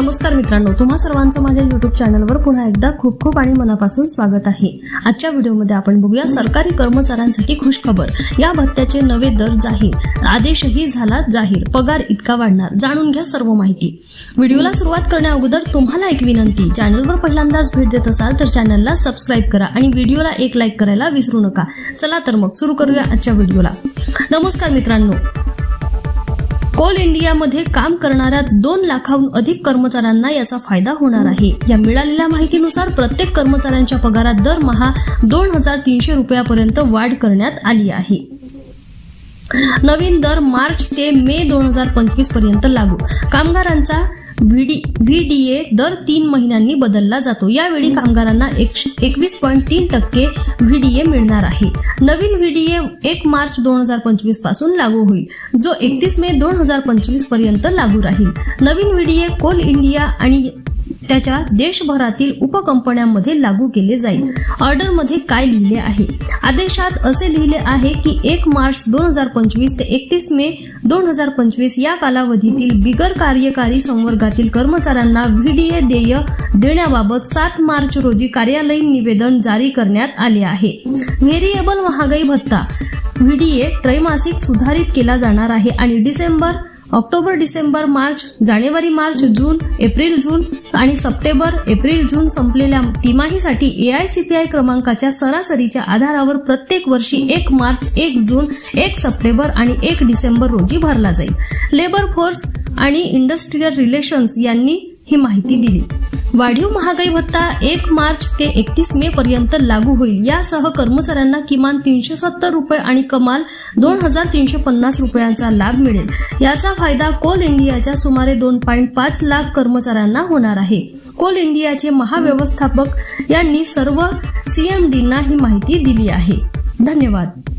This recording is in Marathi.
नमस्कार मित्रांनो तुम्हा सर्वांचं माझ्या युट्यूब चॅनलवर पुन्हा एकदा खूप खूप आणि मनापासून स्वागत आहे. आजच्या व्हिडिओमध्ये आपण बघूया सरकारी कर्मचाऱ्यांसाठी खुशखबर. या भत्त्याचे नवे दर जाहीर. आदेशही झाला जाहीर. पगार इतका वाढणार. जाणून घ्या सर्व माहिती. व्हिडिओला सुरुवात करण्या अगोदर तुम्हाला एक विनंती. चॅनलवर पहिल्यांदाच भेट देत असाल तर चॅनलला सबस्क्राईब करा आणि व्हिडिओला एक लाईक करायला विसरू नका. चला तर मग सुरू करूया आजच्या व्हिडिओला. नमस्कार मित्रांनो. कोल इंडियामध्ये काम करणाऱ्या दोन लाखाहून अधिक कर्मचाऱ्यांना याचा फायदा होणार आहे. या मिळालेल्या माहितीनुसार प्रत्येक कर्मचाऱ्यांच्या पगारात दरमहा दोन हजार तीनशे रुपयापर्यंत वाढ करण्यात आली आहे. नवीन दर मार्च ते मे दोन हजार पंचवीसपर्यंत लागू. कामगारांचा व्हीडी व्हीडीए दर तीन महिन्यांनी बदलला जातो. यावेळी कामगारांना एकवीस पॉईंट तीन टक्के व्हीडीए मिळणार आहे. नवीन व्हीडीए एक मार्च दोन हजार पंचवीसपासून लागू होईल जो एकतीस मे दोन हजार पंचवीसपर्यंत लागू राहील. नवीन व्हीडीए कोल इंडिया आणि त्याच्या देशभरातील उपकंपन्यांमध्ये लागू केले जाईल. ऑर्डरमध्ये काय लिहिले आहे? आदेशात असे लिहिले आहे की एक मार्च दोन हजार पंचवीस ते एकतीस मे दोन हजार पंचवीस या कालावधीतील बिगर कार्यकारी संवर्गातील कर्मचाऱ्यांना व्हीडीए देय देण्याबाबत सात मार्च रोजी कार्यालयीन निवेदन जारी करण्यात आले आहे. व्हेरिएबल महागाई भत्ता व्हीडीए त्रैमासिक सुधारित केला जाणार आहे आणि डिसेंबर ऑक्टोबर डिसेंबर मार्च जानेवारी मार्च जून एप्रिल जून आणि सप्टेंबर एप्रिल जून संपलेल्या तिमाहीसाठी A I C P I क्रमांकाच्या सरासरीच्या आधारावर प्रत्येक वर्षी एक मार्च एक जून एक सप्टेंबर आणि एक डिसेंबर रोजी भरला जाईल. लेबर फोर्स आणि इंडस्ट्रीयल रिलेशन्स यांनी ही माहिती दिली. वाढीव महागाई भत्ता एक मार्च ते एकतीस मे पर्यंत लागू होईल. यासह कर्मचाऱ्यांना किमान तीनशे सत्तर रुपये आणि कमाल दोन हजार तीनशे पन्नास रुपयांचा लाभ मिळेल. याचा फायदा कोल इंडियाच्या सुमारे दोन पॉईंट पाच लाख कर्मचाऱ्यांना होणार आहे. कोल इंडियाचे महाव्यवस्थापक यांनी सर्व सीएमडींना ही माहिती दिली आहे. धन्यवाद.